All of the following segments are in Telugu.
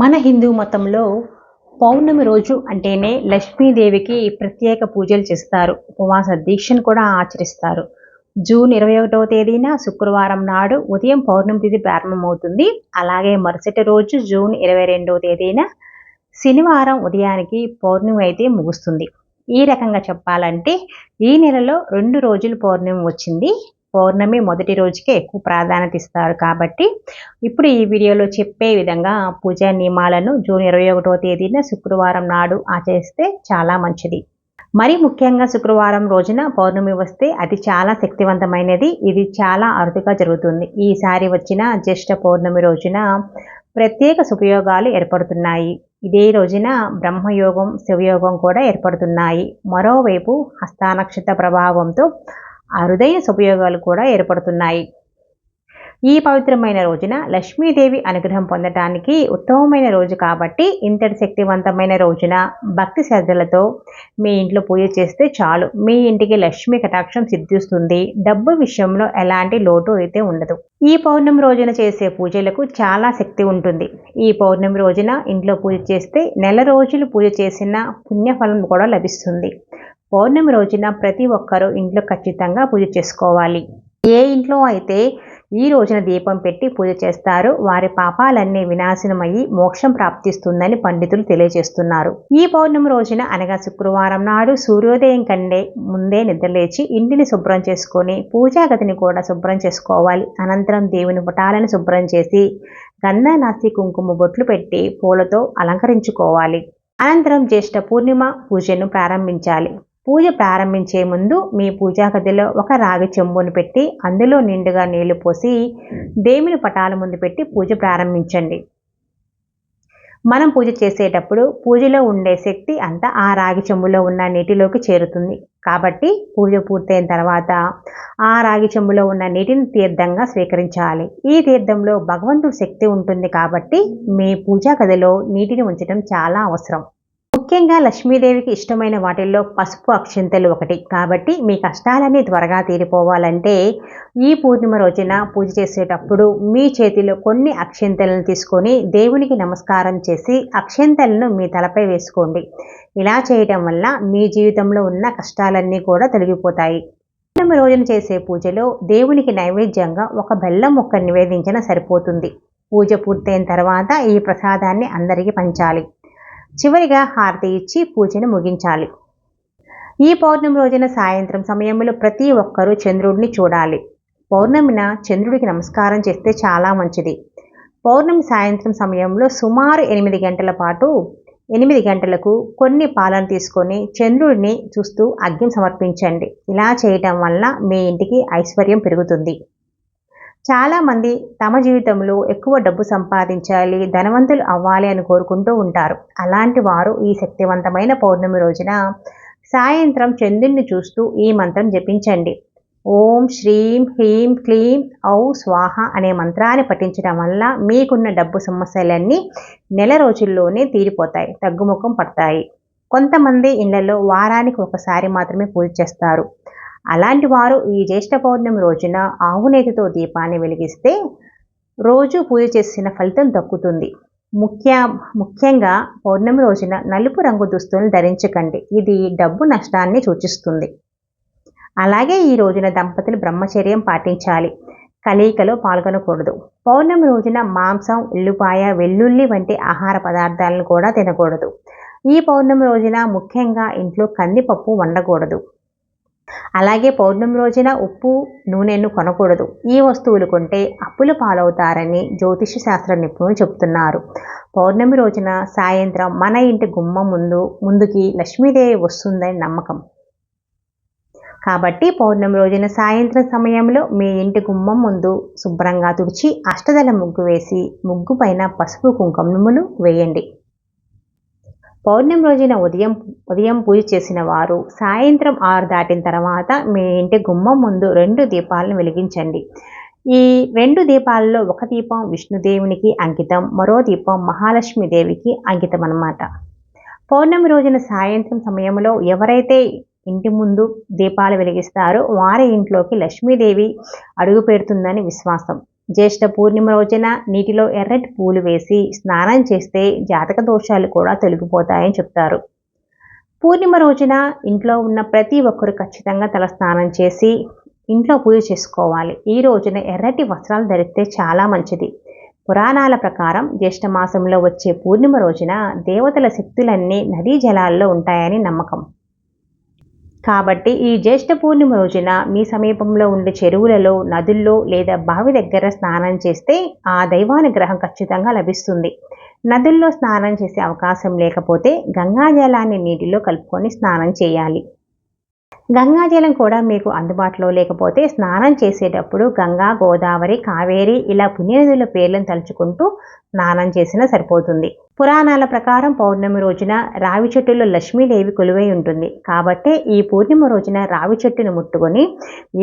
మన హిందూ మతంలో పౌర్ణమి రోజు అంటేనే లక్ష్మీదేవికి ప్రత్యేక పూజలు చేస్తారు. ఉపవాస దీక్షను కూడా ఆచరిస్తారు. జూన్ ఇరవై ఒకటవ తేదీన శుక్రవారం నాడు ఉదయం పౌర్ణమి తిథి ప్రారంభమవుతుంది. అలాగే మరుసటి రోజు జూన్ ఇరవై రెండవ తేదీన శనివారం ఉదయానికి పౌర్ణమి అయితే ముగుస్తుంది. ఈ రకంగా చెప్పాలంటే ఈ నెలలో రెండు రోజులు పౌర్ణమి వచ్చింది. పౌర్ణమి మొదటి రోజుకే ఎక్కువ ప్రాధాన్యత ఇస్తారు. కాబట్టి ఇప్పుడు ఈ వీడియోలో చెప్పే విధంగా పూజా నియమాలను జూన్ ఇరవై ఒకటవ తేదీన శుక్రవారం నాడు ఆచరిస్తే చాలా మంచిది. మరి ముఖ్యంగా శుక్రవారం రోజున పౌర్ణమి వస్తే అది చాలా శక్తివంతమైనది. ఇది చాలా అరుదుగా జరుగుతుంది. ఈసారి వచ్చిన జ్యేష్ఠ పౌర్ణమి రోజున ప్రత్యేక సుపయోగాలు ఏర్పడుతున్నాయి. ఇదే రోజున బ్రహ్మయోగం శివయోగం కూడా ఏర్పడుతున్నాయి. మరోవైపు హస్తానక్షత్ర ప్రభావంతో అరుదైన ఉపయోగాలు కూడా ఏర్పడుతున్నాయి. ఈ పవిత్రమైన రోజున లక్ష్మీదేవి అనుగ్రహం పొందటానికి ఉత్తమమైన రోజు కాబట్టి ఇంతటి శక్తివంతమైన రోజున భక్తి శ్రద్ధలతో మీ ఇంట్లో పూజ చేస్తే చాలు. మీ ఇంటికి లక్ష్మీ కటాక్షం సిద్ధిస్తుంది. డబ్బు విషయంలో ఎలాంటి లోటు అయితే ఉండదు. ఈ పౌర్ణమి రోజున చేసే పూజలకు చాలా శక్తి ఉంటుంది. ఈ పౌర్ణమి రోజున ఇంట్లో పూజ చేస్తే నెల రోజులు పూజ చేసిన పుణ్యఫలం కూడా లభిస్తుంది. పౌర్ణమి రోజున ప్రతి ఒక్కరూ ఇంట్లో ఖచ్చితంగా పూజ చేసుకోవాలి. ఏ ఇంట్లో అయితే ఈ రోజున దీపం పెట్టి పూజ చేస్తారు వారి పాపాలన్నీ వినాశనమయ్యి మోక్షం ప్రాప్తిస్తుందని పండితులు తెలియజేస్తున్నారు. ఈ పౌర్ణమి రోజున అనగా శుక్రవారం నాడు సూర్యోదయం కంటే ముందే నిద్రలేచి ఇంటిని శుభ్రం చేసుకొని పూజాగతిని కూడా శుభ్రం చేసుకోవాలి. అనంతరం దేవుని పుటాలను శుభ్రం చేసి గంధనాసి కుంకుమ బొట్లు పెట్టి పూలతో అలంకరించుకోవాలి. అనంతరం జ్యేష్ఠ పూర్ణిమ పూజను ప్రారంభించాలి. పూజ ప్రారంభించే ముందు మీ పూజా గదిలో ఒక రాగి చెంబును పెట్టి అందులో నిండుగా నీళ్ళు పోసి దేవుని పటాల ముందు పెట్టి పూజ ప్రారంభించండి. మనం పూజ చేసేటప్పుడు పూజలో ఉండే శక్తి అంతా ఆ రాగి చెంబులో ఉన్న నీటిలోకి చేరుతుంది. కాబట్టి పూజ పూర్తయిన తర్వాత ఆ రాగి చెంబులో ఉన్న నీటిని తీర్థంగా స్వీకరించాలి. ఈ తీర్థంలో భగవంతుడి శక్తి ఉంటుంది కాబట్టి మీ పూజా గదిలో నీటిని ఉంచడం చాలా అవసరం. ముఖ్యంగా లక్ష్మీదేవికి ఇష్టమైన వాటిల్లో పసుపు అక్షింతలు ఒకటి. కాబట్టి మీ కష్టాలన్నీ త్వరగా తీరిపోవాలంటే ఈ పూర్ణిమ రోజున పూజ చేసేటప్పుడు మీ చేతిలో కొన్ని అక్షింతలను తీసుకొని దేవునికి నమస్కారం చేసి అక్షింతలను మీ తలపై వేసుకోండి. ఇలా చేయటం వల్ల మీ జీవితంలో ఉన్న కష్టాలన్నీ కూడా తొలగిపోతాయి. పూర్ణిమ రోజున చేసే పూజలో దేవునికి నైవేద్యంగా ఒక బెల్లం ముక్క నివేదించిన సరిపోతుంది. పూజ పూర్తయిన తర్వాత ఈ ప్రసాదాన్ని అందరికీ పంచాలి. చివరిగా హారతి ఇచ్చి పూజను ముగించాలి. ఈ పౌర్ణమి రోజున సాయంత్రం సమయంలో ప్రతి ఒక్కరూ చంద్రుడిని చూడాలి. పౌర్ణమిన చంద్రుడికి నమస్కారం చేస్తే చాలా మంచిది. పౌర్ణమి సాయంత్రం సమయంలో సుమారు ఎనిమిది గంటల పాటు ఎనిమిది గంటలకు కొన్ని పాలను తీసుకొని చంద్రుడిని చూస్తూ అగ్ని సమర్పించండి. ఇలా చేయటం వల్ల మీ ఇంటికి ఐశ్వర్యం పెరుగుతుంది. చాలామంది తమ జీవితంలో ఎక్కువ డబ్బు సంపాదించాలి ధనవంతులు అవ్వాలి అని కోరుకుంటూ ఉంటారు. అలాంటి వారు ఈ శక్తివంతమైన పౌర్ణమి రోజున సాయంత్రం చంద్రుడిని చూస్తూ ఈ మంత్రం జపించండి. ఓం శ్రీం హ్రీం క్లీం ఔ స్వాహ అనే మంత్రాన్ని పఠించడం వల్ల మీకున్న డబ్బు సమస్యలన్నీ నెల రోజుల్లోనే తీరిపోతాయి తగ్గుముఖం పడతాయి. కొంతమంది ఇళ్ళలో వారానికి ఒకసారి మాత్రమే పూజ చేస్తారు. అలాంటి వారు ఈ జ్యేష్ఠ పౌర్ణమి రోజున ఆవునేతితో దీపాన్ని వెలిగిస్తే రోజు పూజ చేసిన ఫలితం దక్కుతుంది. ముఖ్య ముఖ్యంగా పౌర్ణమి రోజున నలుపు రంగు దుస్తులను ధరించకండి. ఇది డబ్బు నష్టాన్ని సూచిస్తుంది. అలాగే ఈ రోజున దంపతులు బ్రహ్మచర్యం పాటించాలి. కలయికలో పాల్గొనకూడదు. పౌర్ణమి రోజున మాంసం ఉల్లిపాయ వెల్లుల్లి వంటి ఆహార పదార్థాలను కూడా తినకూడదు. ఈ పౌర్ణమి రోజున ముఖ్యంగా ఇంట్లో కందిపప్పు వండకూడదు. అలాగే పౌర్ణమి రోజున ఉప్పు నూనెను కొనకూడదు. ఈ వస్తువులు కొంటే అప్పులు పాలవుతారని జ్యోతిష శాస్త్ర నిపుణులు చెబుతున్నారు. పౌర్ణమి రోజున సాయంత్రం మన ఇంటి గుమ్మం ముందు ముందుకి లక్ష్మీదేవి వస్తుందని నమ్మకం. కాబట్టి పౌర్ణమి రోజున సాయంత్రం సమయంలో మీ ఇంటి గుమ్మం ముందు శుభ్రంగా తుడిచి అష్టదల ముగ్గు వేసి ముగ్గు పైన పసుపు కుంకుమములు వేయండి. పౌర్ణమి రోజున ఉదయం ఉదయం పూజ చేసిన వారు సాయంత్రం ఆరు దాటిన తర్వాత మీ ఇంటి గుమ్మం ముందు రెండు దీపాలను వెలిగించండి. ఈ రెండు దీపాలలో ఒక దీపం విష్ణుదేవునికి అంకితం మరో దీపం మహాలక్ష్మీదేవికి అంకితం అన్నమాట పౌర్ణమి రోజున సాయంత్రం సమయంలో ఎవరైతే ఇంటి ముందు దీపాలు వెలిగిస్తారో వారి ఇంట్లోకి లక్ష్మీదేవి అడుగు పెడుతుందని విశ్వాసం. జ్యేష్ఠ పూర్ణిమ రోజున నీటిలో ఎర్రటి పూలు వేసి స్నానం చేస్తే జాతక దోషాలు కూడా తొలగిపోతాయని చెప్తారు. పూర్ణిమ రోజున ఇంట్లో ఉన్న ప్రతి ఒక్కరు ఖచ్చితంగా తల స్నానం చేసి ఇంట్లో పూజ చేసుకోవాలి. ఈ రోజున ఎర్రటి వస్త్రాలు ధరిస్తే చాలా మంచిది. పురాణాల ప్రకారం జ్యేష్ఠ మాసంలో వచ్చే పూర్ణిమ రోజున దేవతల శక్తులన్నీ నదీ జలాల్లో ఉంటాయని నమ్మకం. కాబట్టి ఈ జ్యేష్ఠ పూర్ణిమ రోజున మీ సమీపంలో ఉండే చెరువులలో నదుల్లో లేదా బావి దగ్గర స్నానం చేస్తే ఆ దైవానుగ్రహం ఖచ్చితంగా లభిస్తుంది. నదుల్లో స్నానం చేసే అవకాశం లేకపోతే గంగాజలాన్ని నీటిలో కలుపుకొని స్నానం చేయాలి. గంగాజలం కూడా మీకు అందుబాటులో లేకపోతే స్నానం చేసేటప్పుడు గంగా గోదావరి కావేరి ఇలా పుణ్యనదుల పేర్లను తలుచుకుంటూ స్నానం చేసినా సరిపోతుంది. పురాణాల ప్రకారం పౌర్ణమి రోజున రావి చెట్టులో లక్ష్మీదేవి కొలువై ఉంటుంది. కాబట్టి ఈ పూర్ణిమ రోజున రావి చెట్టును ముట్టుకొని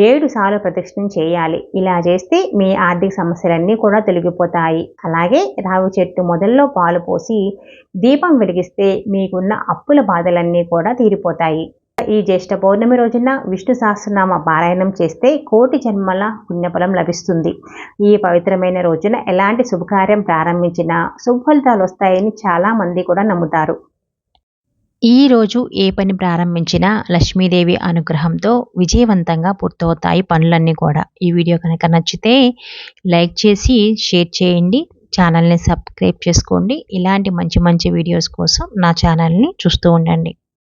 ఏడు సార్లు ప్రదక్షిణం చేయాలి. ఇలా చేస్తే మీ ఆర్థిక సమస్యలన్నీ కూడా తొలగిపోతాయి. అలాగే రావి చెట్టు మొదల్లో పాలు పోసి దీపం వెలిగిస్తే మీకున్న అప్పుల బాధలన్నీ కూడా తీరిపోతాయి. ఈ జ్యేష్ఠ పౌర్ణమి రోజున విష్ణు సహస్రనామ పారాయణం చేస్తే కోటి జన్మల పుణ్యఫలం లభిస్తుంది. ఈ పవిత్రమైన రోజున ఎలాంటి శుభకార్యం ప్రారంభించినా శుభఫలితాలు వస్తాయని చాలా మంది కూడా నమ్ముతారు. ఈ రోజు ఏ పని ప్రారంభించినా లక్ష్మీదేవి అనుగ్రహంతో విజయవంతంగా పూర్తవుతాయి పనులన్నీ కూడా. ఈ వీడియో కనుక నచ్చితే లైక్ చేసి షేర్ చేయండి ఛానల్ని సబ్స్క్రైబ్ చేసుకోండి. ఇలాంటి మంచి మంచి వీడియోస్ కోసం నా ఛానల్ని చూస్తూ ఉండండి.